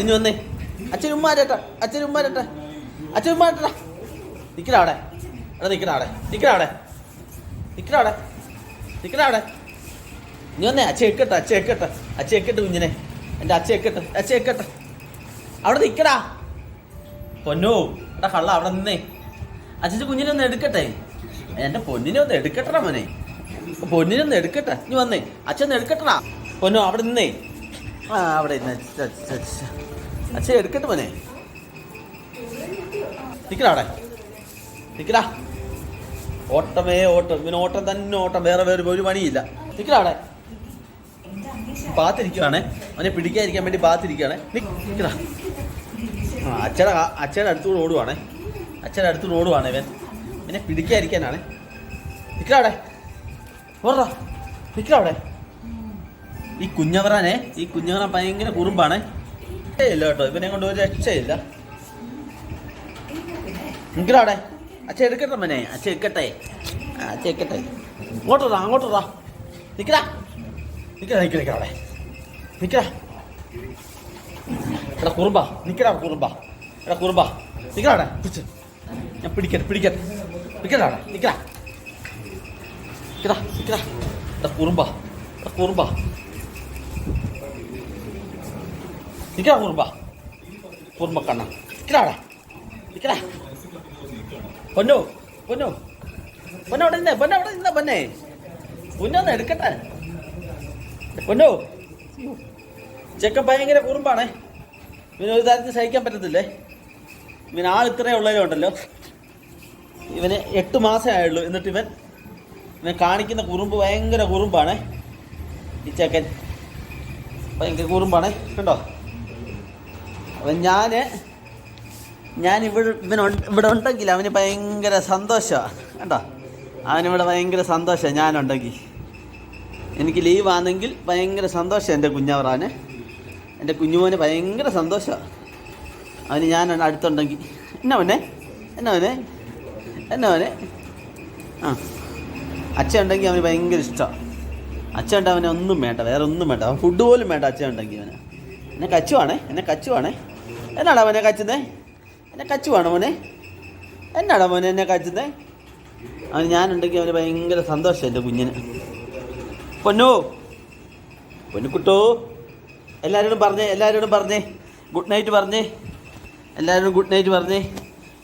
ഇനി വന്നേ. അച്ഛൻ ഉമ്മാരട്ട അച്ഛൻ ഉമ്മാരട്ട അച്ഛൻ അവിടെ. എടാ നിക്കടാ അവിടെ. നിക്കടാ അവിടെ. നിക്കടാ അവിടെ. അവിടെ. നീ വന്നേ. അച്ഛ എക്കട്ടെ അച്ഛ എക്കട്ടെ അച്ഛ എക്കട്ടെ കുഞ്ഞിനെ. എന്റെ അച്ഛ എക്കട്ടെ അച്ഛ എക്കട്ടെ അവിടെ നിക്കടാ. പൊന്നോ എടാ കള്ള അവിടെ നിന്നേ. അച്ഛൻ കുഞ്ഞിനെ ഒന്ന് എടുക്കട്ടെ. എന്റെ പൊന്നിനെ ഒന്ന് എടുക്കട്ടെടാ മോനെ. പൊന്നിനെ ഒന്ന് എടുക്കട്ടെ. നീ വന്നേ. അച്ഛൻ ഒന്ന് എടുക്കട്ടെടാ. പൊന്നോ അവിടെ നിന്നേ. ആ അവിടെ അച്ഛ, എടുക്കട്ടെ മോനെ. നിക്കടാ അവിടെ. നിക്കടാ. ഓട്ടമേ ഓട്ടം. ഇവന് ഓട്ടം തന്നെ ഓട്ടം. വേറെ വേറെ ഒരു പണിയില്ല. നിക്കടാ അവിടെ. പാത്തിരിക്കുവാണേ. അവനെ പിടിക്കാതിരിക്കാൻ വേണ്ടി പാത്തിരിക്കുവാണേ. നിക്കടാ. ആ അച്ഛടെ അച്ഛയുടെ അടുത്തുകൂടെ ഓടുവാണേ. അച്ഛന്റെ അടുത്തൂടെ ഓടുവാണ് ഇവൻ. ഇവനെ പിടിക്കാതിരിക്കാനാണ്. നിക്കടാ അവിടെ. ഓടാ നിക്കടാ അവിടെ. ഈ കുഞ്ഞവറാനെ ഈ കുഞ്ഞവറാൻ ഭയങ്കര കുറുമ്പാണ്. രക്ഷയില്ല കേട്ടോ ഇവനെ കൊണ്ട് ഒരു രക്ഷയില്ല. എങ്കിലാടെ അച്ഛ എടുക്കട്ടെ മനെ അച്ഛ എടുക്കട്ടെ. അച്ഛ എടുക്കട്ടെ. ഇങ്ങോട്ടാ അങ്ങോട്ടാ നിക്കടാ. നിക്കടാ നിക്കടാ നിക്കടാ നിക്കടാ. എടാ കുറുമ്പ. നിക്കടാ കുറുമ്പ. എടാ കുറുമ്പ. നിക്കടാ പിടിച്ച്. ഞാൻ പിടിക്കട്ടെ പിടിക്കട്ടെ. നിക്കടാ നിക്കടാ. നിക്കടാ നിക്കടാ. എടാ കുറുമ്പ. എടാ കുറുമ്പ. നിക്കടാ കുറുമ്പ. കുറുമ്പ കണ്ണ. നിക്കടാ അവിടെ നിക്കടാ പൊന്നു പൊന്നു. പൊന്നു അവിടെ നിന്നേ പൊന്നു അവിടെ നിന്നേ പൊന്നെ. പൊന്നൊന്ന് എടുക്കട്ടെ. പൊന്നു. ചെക്കൻ ഭയങ്കര കുറുമ്പാണേ. ഇവന് ഒരു തരത്തിൽ സഹിക്കാൻ പറ്റത്തില്ലേ? ഇവൻ ആൾ ഇത്രയും ഉള്ളതിലുണ്ടല്ലോ ഇവന് എട്ട് മാസമേ ആയുള്ളൂ. എന്നിട്ട് ഇവൻ ഇവൻ കാണിക്കുന്ന കുറുമ്പ് ഭയങ്കര കുറുമ്പാണേ. ഈ ചെക്കൻ ഭയങ്കര കുറുമ്പാണേ. കണ്ടോ? അവൻ ഞാൻ ഞാൻ ഇവിടെ ഇവനുണ്ട് ഇവിടെ ഉണ്ടെങ്കിൽ അവന് ഭയങ്കര സന്തോഷമാണ് കേട്ടോ അവനിവിടെ ഭയങ്കര സന്തോഷമാണ് ഞാനുണ്ടെങ്കിൽ. എനിക്ക് ലീവാണെങ്കിൽ ഭയങ്കര സന്തോഷം എന്റെ കുഞ്ഞവറാന്. എന്റെ കുഞ്ഞുമോന് ഭയങ്കര സന്തോഷമാണ് അവന് ഞാൻ അടുത്തുണ്ടെങ്കിൽ. എന്നാ മോനെ? എന്നാ മോനെ? എന്നാ മോനെ? ആ. അച്ഛൻ ഉണ്ടെങ്കിൽ അവന് ഭയങ്കര ഇഷ്ടമാണ് അച്ഛൻ ഉണ്ടെങ്കിൽ അവനെ ഒന്നും വേണ്ട വേറെ ഒന്നും വേണ്ട. അവൻ ഫുഡ് പോലും വേണ്ട അച്ഛൻ ഉണ്ടെങ്കിൽ അവന്. എന്നെ കച്ചുവാണേ എന്നെ കച്ചുവാണേ. എന്നാടാ മോനെ കച്ചുന്നേ എന്നെ കച്ചുവാണോ മോനെ? എന്നാടാ മോനെ എന്നെ കച്ചുന്നേ അവന് ഞാനുണ്ടെങ്കിൽ അവന് ഭയങ്കര സന്തോഷം എന്റെ കുഞ്ഞിന്. പൊന്നു പൊന്നുക്കുട്ടോ എല്ലാവരോടും പറഞ്ഞേ എല്ലാവരോടും പറഞ്ഞേ. ഗുഡ് നൈറ്റ് പറഞ്ഞേ. എല്ലാവരോടും ഗുഡ് നൈറ്റ് പറഞ്ഞേ.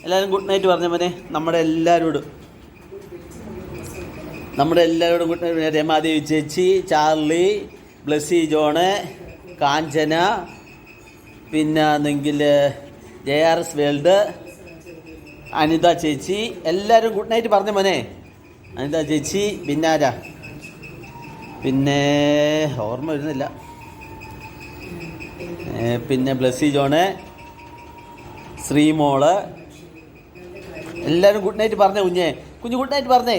എല്ലാവരും ഗുഡ് നൈറ്റ് പറഞ്ഞേ മോനെ. നമ്മുടെ എല്ലാവരോടും നമ്മുടെ എല്ലാവരോടും ഗുഡ് നൈറ്റ് രമാദേവി ചേച്ചി ചാർലി ബ്ലസ്സി ജോണ് കാഞ്ചന പിന്നെ ആണെങ്കിൽ J R S world Anitha ചേച്ചി എല്ലാവരും ഗുഡ് നൈറ്റ് പറഞ്ഞു മോനെ. അനിത ചേച്ചി പിന്നാരാ. പിന്നെ ഓർമ്മ വരുന്നില്ല. പിന്നെ ബ്ലസ്സി ജോണ് ശ്രീമോൾ. എല്ലാവരും ഗുഡ് നൈറ്റ് പറഞ്ഞേ കുഞ്ഞേ. കുഞ്ഞു ഗുഡ് നൈറ്റ് പറഞ്ഞേ.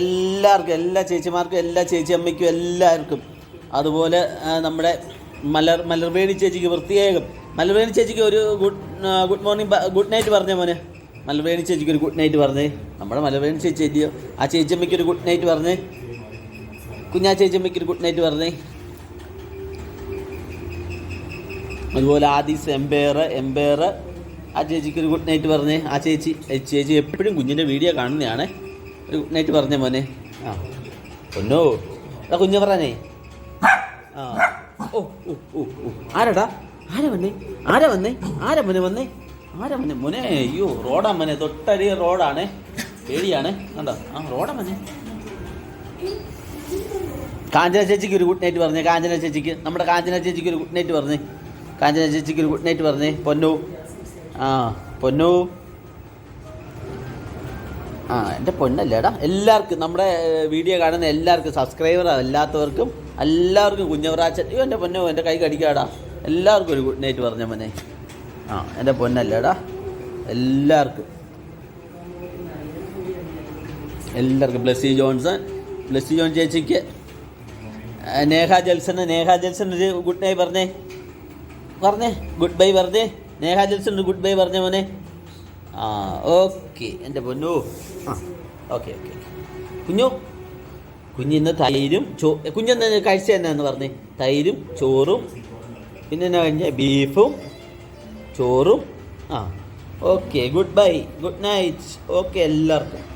എല്ലാവർക്കും എല്ലാ ചേച്ചിമാർക്കും എല്ലാ ചേച്ചി അമ്മയ്ക്കും എല്ലാവർക്കും. അതുപോലെ നമ്മുടെ മലർ മലർവേണി ചേച്ചിക്ക് പ്രത്യേകം മലർവേണി ചേച്ചിക്ക് ഒരു good good morning good night പറഞ്ഞേ മോനെ. മലർവേണി ചേച്ചിക്ക് ഒരു ഗുഡ് നൈറ്റ് പറഞ്ഞേ. നമ്മുടെ മലർവേണി ചേച്ചി അല്ലയോ. ആ ചേച്ചിയമ്മയ്ക്ക് ഒരു ഗുഡ് നൈറ്റ് പറഞ്ഞേ. കുഞ്ഞാ ചേച്ചിയമ്മയ്ക്ക് ഒരു ഗുഡ് നൈറ്റ് പറഞ്ഞേ. അതുപോലെ ആദീസ് എംപയർ എംപയർ ആ ചേച്ചിക്ക് ഒരു ഗുഡ് നൈറ്റ് പറഞ്ഞേ. ആ ചേച്ചി ചേച്ചി എപ്പോഴും കുഞ്ഞിന്റെ വീഡിയോ കാണുന്നതാണ് ഒരു ഗുഡ് നൈറ്റ് പറഞ്ഞേ മോനെ. ആ. ഒന്നോ അതാ കുഞ്ഞു പറഞ്ഞേ. ആ. ഓ ഓ ഓ ആരാടാ? ആരാ വന്നേ? ആരാ വന്നേ? ആരാ മോനെ വന്നേ? ആരാ മോനെ? മോനെ അയ്യോ റോഡാ മോനെ. തൊട്ടടിയ റോഡാണ്. പേടിയാണ്. കണ്ടോ? ആ റോഡാ മോനെ. കാഞ്ചന ചേച്ചിക്ക് ഒരു ഗുഡ് നൈറ്റ് പറഞ്ഞേ. കാഞ്ചന ചേച്ചിക്ക് നമ്മുടെ കാഞ്ചന ചേച്ചിക്ക് ഒരു ഗുഡ് നൈറ്റ് പറഞ്ഞേ. കാഞ്ചന ചേച്ചിക്ക് ഒരു ഗുഡ് നൈറ്റ് പറഞ്ഞേ. പൊന്നു. ആ പൊന്നു. ആ എന്റെ പൊന്നല്ലേടാ. എല്ലാവർക്കും നമ്മുടെ വീഡിയോ കാണുന്ന എല്ലാവർക്കും സബ്സ്ക്രൈബർ അല്ലാത്തവർക്കും എല്ലാവർക്കും കുഞ്ഞവറാച്ചൻ. അയ്യോ എന്റെ പൊന്നോ എന്റെ കൈ കടിക്കാടാ. എല്ലാവർക്കും ഒരു ഗുഡ് നൈറ്റ് പറഞ്ഞ മോനെ. ആ എന്റെ പൊന്നല്ലേടാ. എല്ലാവർക്കും. എല്ലാവർക്കും. ബ്ലസ്സി ജോൺസൺ ബ്ലസ്സി ജോൺ ചേച്ചിക്ക് നേഹ ജൽസന് നേഹ ജൽസൺ ഒരു ഗുഡ് നൈ പറഞ്ഞേ. പറഞ്ഞേ ഗുഡ് ബൈ പറഞ്ഞേ. നേഹ ജൽസൺ ഒരു ഗുഡ് ബൈ പറഞ്ഞേ മോനെ. ആ ഓക്കെ. എന്റെ പൊന്നു. ആ. ഓക്കെ ഓക്കെ കുഞ്ഞു. കുഞ്ഞിന്ന് തൈരും ചോ കുഞ്ഞെന്ന് കഴിച്ച എന്നാന്ന് പറഞ്ഞ്? തൈരും ചോറും പിന്നെ എന്നാ കഴിഞ്ഞ? ബീഫും ചോറും. ആ okay. Good bye. Good night. Okay എല്ലാവർക്കും.